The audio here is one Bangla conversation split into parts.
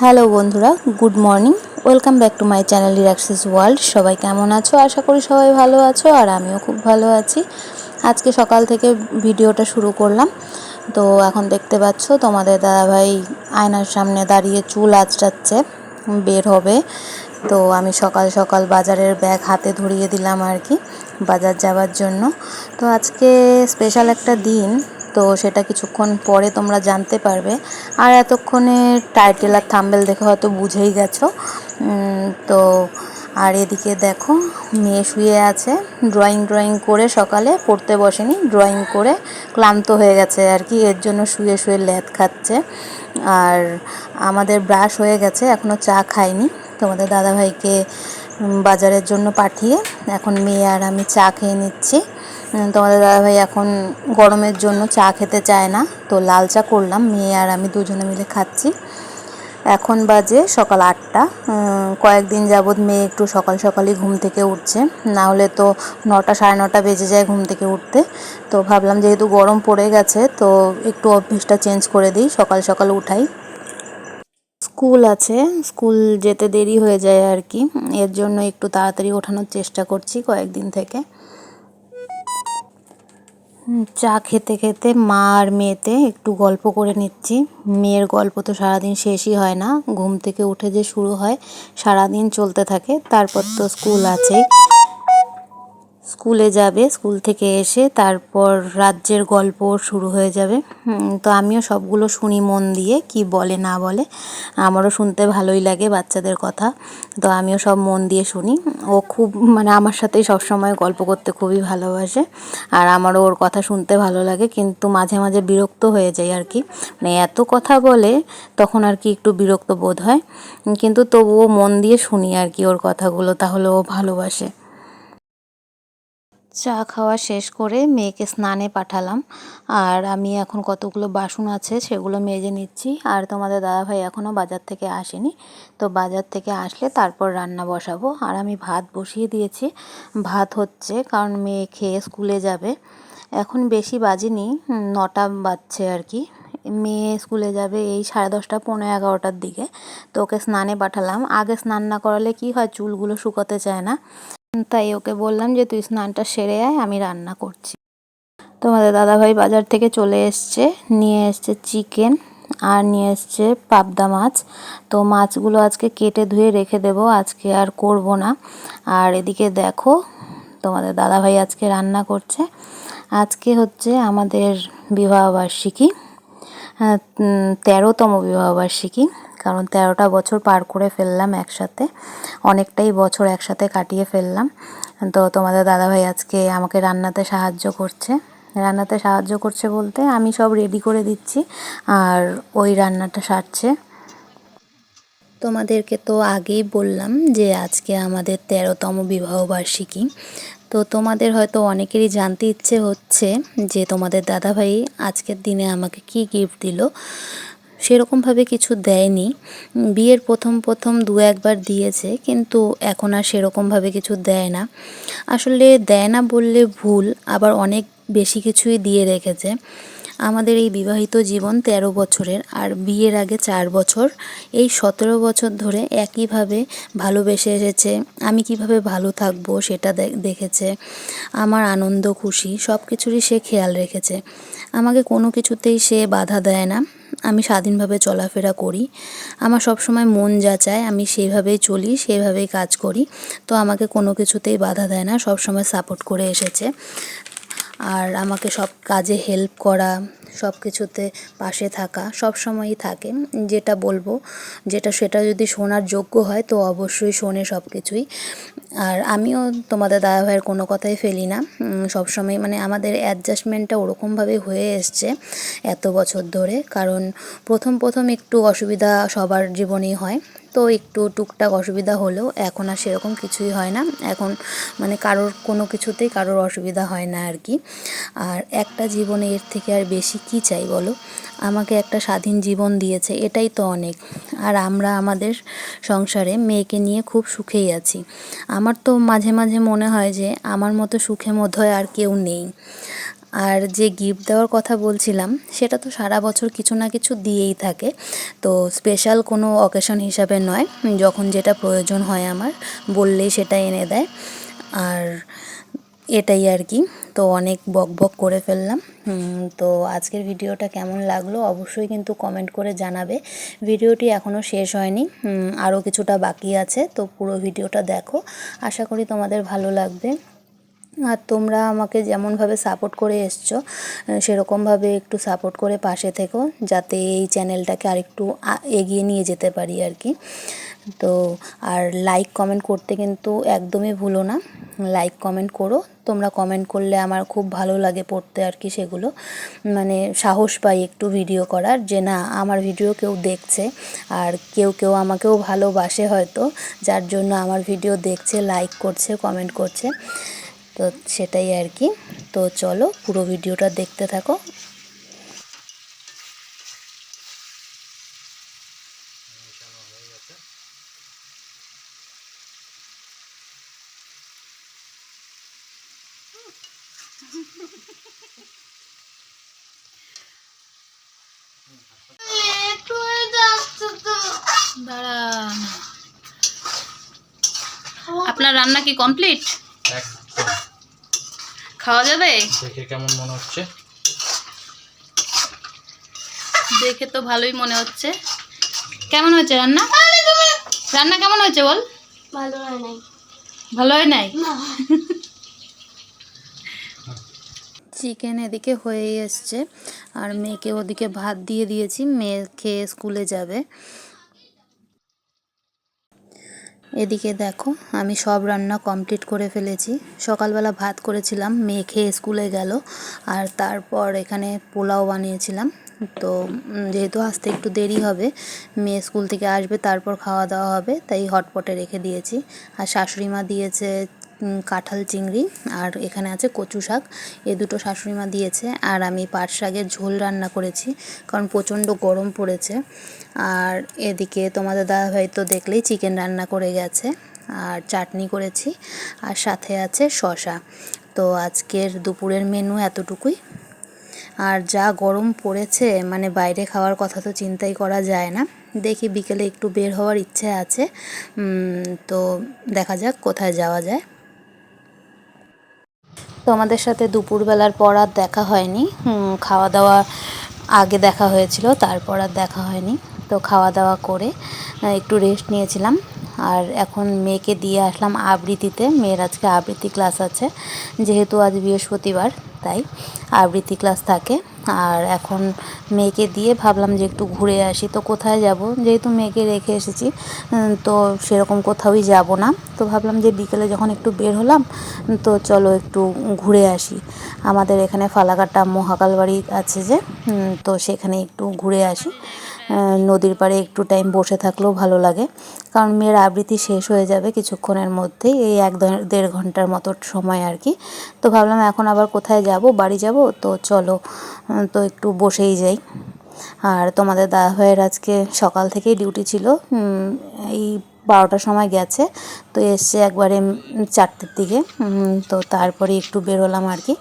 হ্যালো বন্ধুরা, good morning. Welcome back to my channel relaxes world. সবাই কেমন আছো? আশা করি সবাই ভালো আছো আর আমিও খুব ভালো আছি। আজকে সকাল থেকে ভিডিওটা শুরু করলাম। তো এখন দেখতে পাচ্ছ, তোমাদের দাদাভাই আয়নার সামনে দাঁড়িয়ে চুল আঁচড়াচ্ছে, বের হবে। তো আমি সকাল সকাল বাজারের ব্যাগ হাতে ধরিয়ে দিলাম আর কি, বাজার যাওয়ার জন্য। তো আজকে স্পেশাল একটা দিন। তো সেটা কিছুক্ষণ পরে তোমরা জানতে পারবে। আর এতক্ষণে টাইটেল আর থাম্বেল দেখে হয়তো বুঝেই গেছো। তো আর এদিকে দেখো, মেয়ে শুয়ে আছে। ড্রয়িং ড্রয়িং করে সকালে, পড়তে বসেনি ড্রয়িং করে ক্লান্ত হয়ে গেছে আর কি, এর জন্য শুয়ে শুয়ে ল্যাদ খাচ্ছে। আর আমাদের ব্রাশ হয়ে গেছে এখনও চা খাইনি। তোমাদের দাদাভাইকে বাজারের জন্য পাঠিয়ে, এখন মেয়ে আর আমি চা খেয়ে নিচ্ছি। তোমাদের দাদাভাই এখন গরমের জন্য চা খেতে চায় না। তো লাল চা করলাম মেয়ে আর আমি দুজনে মিলে খাচ্ছি। এখন বাজে সকাল আটটা। কয়েকদিন যাবৎ মেয়ে একটু সকাল সকালই ঘুম থেকে উঠছে। না হলে তো নটা সাড়ে নটা বেজে যায় ঘুম থেকে উঠতে। তো ভাবলাম যেহেতু গরম পড়ে গেছে, তো একটু অভ্যেসটা চেঞ্জ করে দিই, সকাল সকাল উঠাই। স্কুল আছে, স্কুল যেতে দেরি হয়ে যায় আর কি। এর জন্য একটু তাড়াতাড়ি ওঠানোর চেষ্টা করছি কয়েকদিন থেকে। চা খেতে খেতে মা আর মেয়েতে একটু গল্প করে নিচ্ছি। মেয়ের গল্প তো সারাদিন শেষই হয় না। ঘুম থেকে উঠে যে শুরু হয়, সারাদিন চলতে থাকে। তারপর তো স্কুল আছেই। স্কুলে যাবে, স্কুল থেকে এসে তারপর রাজ্যের গল্প শুরু হয়ে যাবে। তো আমিও সবগুলো শুনি মন দিয়ে, কি বলে না বলে। আমারও শুনতে ভালোই লাগে বাচ্চাদের কথা, তো আমিও সব মন দিয়ে শুনি। ও খুব মানে আমার সাথেই সবসময় গল্প করতে খুবই ভালোবাসে, আর আমারও ওর কথা শুনতে ভালো লাগে, কিন্তু মাঝে মাঝে বিরক্ত হয়ে যায় আর কি। মানে এত কথা বলে তখন আর কি একটু বিরক্ত বোধ হয়, কিন্তু তবুও মন দিয়ে শুনি আর কি ওর কথাগুলো, তাহলে ও ভালোবাসে। চা খাওয়া শেষ করে মেয়েকে স্নানে পাঠালাম। আর আমি এখন কতগুলো বাসন আছে সেগুলো মেজে নিচ্ছি। আর তোমাদের দাদাভাই এখনও বাজার থেকে আসেনি। তো বাজার থেকে আসলে তারপর রান্না বসাবো। আর আমি ভাত বসিয়ে দিয়েছি। ভাত হচ্ছে কারণ মেয়ে খেয়ে স্কুলে যাবে। এখন বেশি বাজেনি, নটা বাজছে আর কি। মেয়ে স্কুলে যাবে এই সাড়ে দশটা পনেরো এগারোটার দিকে। তো ওকে স্নানে পাঠালাম। আগে স্নান না করালে কি হয়, চুলগুলো শুকোতে চায় না। তাই ওকে বললাম যে, তুই স্নানটা সেরে আয়, আমি রান্না করছি। তোমাদের দাদাভাই বাজার থেকে চলে এসছে, নিয়ে এসছে চিকেন আর নিয়ে এসছে পাবদা মাছ। তো মাছগুলো আজকে কেটে ধুয়ে রেখে দেব, আজকে আর করব না। আর এদিকে দেখো, তোমাদের দাদাভাই আজকে রান্না করছে। আজকে হচ্ছে আমাদের বিবাহবার্ষিকী তেরোতম বিবাহবার্ষিকী কারণ তেরোটা বছর পার করে ফেললাম একসাথে। অনেকটাই বছর একসাথে কাটিয়ে ফেললাম। তো তোমাদের দাদাভাই আজকে আমাকে রান্নাতে সাহায্য করছে। রান্নাতে সাহায্য করছে বলতে আমি সব রেডি করে দিচ্ছি আর ওই রান্নাটা সারছে। তোমাদেরকে তো আগেই বললাম যে আজকে আমাদের তেরোতম বিবাহবার্ষিকী তো তোমাদের হয়তো অনেকেরই জানতে ইচ্ছে হচ্ছে যে তোমাদের দাদাভাই আজকের দিনে আমাকে কি গিফট দিল। সেরকমভাবে কিছু দেয়নি। বিয়ের প্রথম প্রথম দু একবার দিয়েছে, কিন্তু এখন আর সেরকমভাবে কিছু দেয় না। আসলে দেয় না বললে ভুল, আবার অনেক বেশি কিছুই দিয়ে রেখেছে। আমাদের এই বিবাহিত জীবন ১৩ বছরের, আর বিয়ের আগে চার বছর। এই সতেরো বছর ধরে একইভাবে ভালোবেসে এসেছে, আমি কীভাবে ভালো থাকব সেটা দেখেছে। আমার আনন্দ, খুশি সব কিছুরই সে খেয়াল রেখেছে। আমাকে কোনো কিছুতেই সে বাধা দেয় না। আমি স্বাধীনভাবে চলাফেরা করি। আমার সব সময় মন যা চায়, আমি সেইভাবেই চলি সেইভাবেই কাজ করি। তো আমাকে কোনো কিছুতেই বাধা দেয় না সব সময় সাপোর্ট করে এসেছে। আর আমাকে সব কাজে হেল্প করা সব কিছুতে পাশে থাকা সব সময়ই থাকে। যেটা বলব, যেটা সেটা যদি শোনার যোগ্য হয়, তো অবশ্যই শোনে সব কিছুই আর আমিও তোমাদের দাদা ভাইয়ের কোনো কথাই ফেলি না। সব সময় মানে আমাদের অ্যাডজাস্টমেন্টটা ওরকমভাবে হয়ে এসছে এত বছর ধরে। কারণ প্রথম প্রথম একটু অসুবিধা সবার জীবনেই হয়। তো একটু টুকটাক অসুবিধা হলেও এখন আর সেরকম কিছুই হয় না। এখন মানে কারোর কোনো কিছুতেই কারোর অসুবিধা হয় না আর কি। আর একটা জীবনে এর থেকে আর বেশি কি চাই বলো? আমাকে একটা স্বাধীন জীবন দিয়েছে, এটাই তো অনেক। আর আমরা আমাদের সংসারে মেয়েকে নিয়ে খুব সুখেই আছি। আমার তো মাঝে মাঝে মনে হয় যে আমার মতো সুখে মধ্যে আর কেউ নেই। আর যে গিফট দেওয়ার কথা বলছিলাম, সেটা তো সারা বছর কিছু না কিছু দিয়েই থাকে। তো স্পেশাল কোনো অকেশন হিসাবে নয়, যখন যেটা প্রয়োজন হয় আমার, বললেই সেটা এনে দেয়। আর এটাই আর কি, তো অনেক বক বক করে ফেললাম। তো আজকের ভিডিওটা কেমন লাগল অবশ্যই কিন্তু কমেন্ট করে জানাবে। ভিডিওটি এখনও শেষ হয়নি আরও কিছুটা বাকি আছে, তো পুরো ভিডিওটা দেখো। আশা করি তোমাদের ভালো লাগবে। আর তোমরা আমাকে যেমনভাবে সাপোর্ট করে এসছো সেরকমভাবে একটু সাপোর্ট করে পাশে থেকো, যাতে এই চ্যানেলটাকে আরেকটু এগিয়ে নিয়ে যেতে পারি আর কি। তো আর লাইক কমেন্ট করতে কিন্তু একদমই ভুলো না। লাইক কমেন্ট করো, তোমরা কমেন্ট করলে আমার খুব ভালো লাগে পড়তে আর কি সেগুলো। মানে সাহস পাই একটু ভিডিও করার যে না, আমার ভিডিও কেউ দেখছে আর কেউ কেউ আমাকেও ভালোবাসে হয়তো, যার জন্য আমার ভিডিও দেখছে লাইক করছে কমেন্ট করছে। তো সেটাই আর কি। তো চলো পুরো ভিডিওটা দেখতে থাকো। আপনার রান্না কি কমপ্লিট খাওয়া যাবে? দেখে কেমন মনে হচ্ছে? দেখে তো ভালোই মনে হচ্ছে। কেমন হয়েছে রান্না? রান্না কেমন হয়েছে বল? ভালো হয় নাই। ভালো হয় নাই? চিকেন এদিকে হয়েই এসছে। আর মেয়েকে ওদিকে ভাত দিয়ে দিয়েছি। মেয়ে খেয়ে স্কুলে যাবে। এদিকে দেখো, আমি সব রান্না কমপ্লিট করে ফেলেছি। সকালবেলা ভাত করেছিলাম, মেয়ে খেয়ে স্কুলে গেল, আর তারপর এখানে পোলাও বানিয়েছিলাম। তো যেহেতু আসতে একটু দেরি হবে, মেয়ে স্কুল থেকে আসবে, তারপর খাওয়া দাওয়া হবে, তাই হটপটে রেখে দিয়েছি। আর শাশুড়ি মা দিয়েছে কাঁঠাল চিংড়ি আর এখানে আছে কচু শাক। এ দুটো শাশুড়ি মা দিয়েছে আর আমি পাট শাকের ঝোল রান্না করেছি কারণ প্রচণ্ড গরম পড়েছে। আর এদিকে তোমাদের দাদাভাই তো দেখলেই চিকেন রান্না করে গেছে আর চাটনি করেছি আর সাথে আছে শশা তো আজকের দুপুরের মেনু এতটুকুই। আর যা গরম পড়েছে মানে বাইরে খাওয়ার কথা তো চিন্তাই করা যায় না। দেখি বিকেলে একটু বের হওয়ার ইচ্ছে আছে। তো দেখা যাক কোথায় যাওয়া যায়। তো আমাদের সাথে দুপুরবেলার পর আর দেখা হয়নি। খাওয়া দাওয়া আগে দেখা হয়েছিল, তারপর আর দেখা হয়নি। তো খাওয়া দাওয়া করে একটু রেস্ট নিয়েছিলাম। আর এখন মেয়েকে দিয়ে আসলাম আবৃত্তিতে। মেয়ের আজকে আবৃত্তি ক্লাস আছে, যেহেতু আজ বৃহস্পতিবার, তাই আবৃত্তি ক্লাস থাকে। আর এখন মেয়েকে দিয়ে ভাবলাম যে একটু ঘুরে আসি। তো কোথায় যাব? যেহেতু মেয়েকে রেখে এসেছি তো সেরকম কোথাওই যাব না। তো ভাবলাম যে বিকেলে যখন একটু বের হলাম, তো চলো একটু ঘুরে আসি। আমাদের এখানে ফালাকাটা মহাকালবাড়ি আছে যে তো সেখানে একটু ঘুরে আসি। নদীর পাড়ে একটু টাইম বসে থাকলেও ভালো লাগে। কারণ মেয়ের আবৃত্তি শেষ হয়ে যাবে কিছুক্ষণের মধ্যেই, এই এক দেড় ঘণ্টার মতো সময় আর কি। তো ভাবলাম এখন আবার কোথায় যাব, বাড়ি যাব? তো চলো তো একটু বসেই যাই। আর তোমাদের দাদা ভাইয়ের আজকে সকাল থেকেই ডিউটি ছিল। এই বারোটার সময় গেছে। তো এসছে একবারে চারটের দিকে। তো তারপরে একটু বেরোলাম আর কি।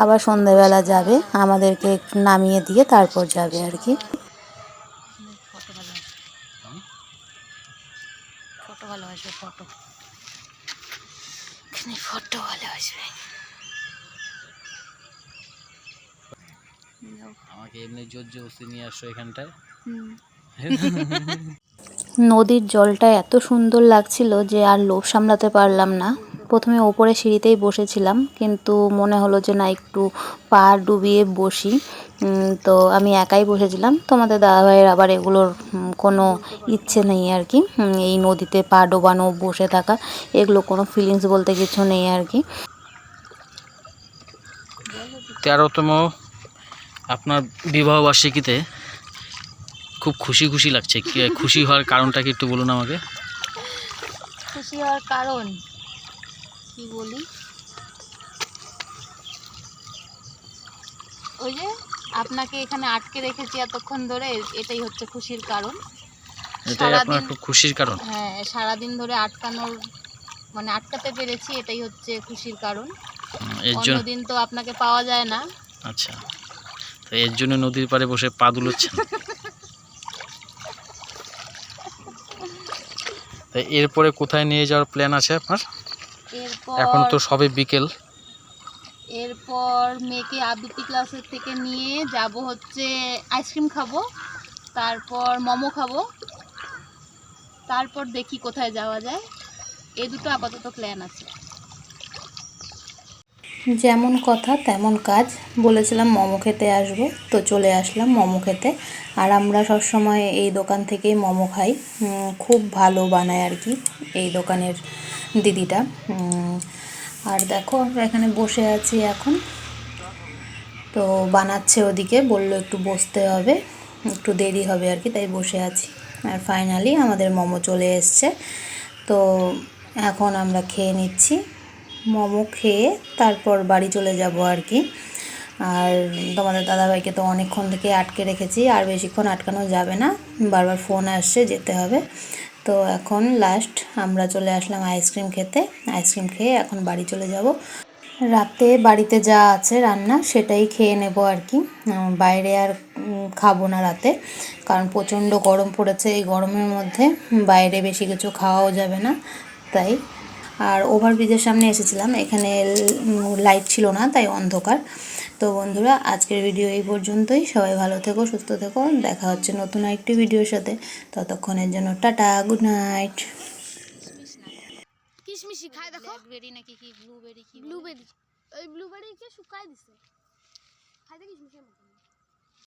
আবার সন্ধ্যেবেলা যাবে, আমাদেরকে একটু নামিয়ে দিয়ে তারপর যাবে আর কি। ফটো ভালো আসবে ফটো এখানে ফটো ভালো আসবে। আমাকে এমনি জোর জবস্তি নিয়ে আসো এখানটায়? নদীর জলটা এত সুন্দর লাগছিল যে আর লোভ সামলাতে পারলাম না। প্রথমে ওপরে সিঁড়িতেই বসেছিলাম কিন্তু মনে হলো যে না একটু পা ডুবিয়ে বসি। তো আমি একাই বসেছিলাম। তোমাদের দাদাভাইয়ের আবার এগুলোর কোনো ইচ্ছে নেই আর কি। এই নদীতে পা ডোবানো বসে থাকা এগুলো কোনো ফিলিংস বলতে কিছু নেই আর কি। তেরোতম আপনার বিবাহ বার্ষিকীতে খুব খুশি খুশি লাগছে। কি খুশি হওয়ার কারণটা কি একটু বলুন আমাকে? খুশি হওয়ার কারণ? কি বলি? ওই যে আপনাকে এখানে আটকে রেখেছি এতক্ষণ ধরে এটাই হচ্ছে খুশির কারণ। এটাই আপনার খুব খুশির কারণ। হ্যাঁ সারাদিন ধরে আটকানোর মানে আটকাতে পেরেছি এটাই হচ্ছে খুশির কারণ। এর জন্য অন্যদিন তো আপনাকে পাওয়া যায় না। আচ্ছা তো এর জন্য নদীর পাড়ে বসে পা দুলোচ্ছেন? তো এরপরে কোথায় নিয়ে যাওয়ার প্ল্যান আছে আপনার? এখন তো সবে বিকেল। এরপর মেয়েকে আবৃত্তি ক্লাসের থেকে নিয়ে যাব হচ্ছে আইসক্রিম খাব তারপর মোমো খাব তারপর দেখি কোথায় যাওয়া যায়। এই দুটো আপাতত প্ল্যান আছে। যেমন কথা, তেমন কাজ। বলেছিলাম মোমো খেতে আসব, তো চলে আসলাম মোমো খেতে। আর আমরা সবসময় এই দোকান থেকেই মোমো খাই। খুব ভালো বানায় আর কি এই দোকানের দিদিটা। আর দেখো আমরা এখানে বসে আছি এখন। তো বানাচ্ছে ওদিকে, বলল একটু বসতে হবে, একটু দেরি হবে আর কি, তাই বসে আছি। আর ফাইনালি আমাদের মোমো চলে এসছে। তো এখন আমরা খেয়ে নিচ্ছি। মোমো খেয়ে তারপর বাড়ি চলে যাব আর কি। আর তোমাদের দাদাভাইকে তো অনেকক্ষণ থেকে আটকে রেখেছি, আর বেশিক্ষণ আটকানো যাবে না, বারবার ফোন আসছে যেতে হবে। তো এখন লাস্ট আমরা চলে আসলাম আইসক্রিম খেতে আইসক্রিম খেয়ে এখন বাড়ি চলে যাব। রাতে বাড়িতে যা আছে রান্না সেটাই খেয়ে নেব আর কি। বাইরে আর খাব না রাতে, কারণ প্রচণ্ড গরম পড়েছে। এই গরমের মধ্যে বাইরে বেশি কিছু খাওয়াও যাবে না, তাই আর ওভারব্রিজের সামনে এসেছিলাম। এখানে লাইট ছিল না তাই অন্ধকার। তো বন্ধুরা আজকের ভিডিও এই পর্যন্তই। সবাই ভালো থেকো সুস্থ থেকো। দেখা হচ্ছে নতুন একটি ভিডিওর সাথে। ততক্ষণের জন্য টাটা গুড নাইট কিশমিশি খাই দেখো। ব্ল্যাকবেরি নাকি কি ব্লুবেরি কি ব্লুবেরি ওই ব্লুবেরিকে শুকাই দিছে। খাইতে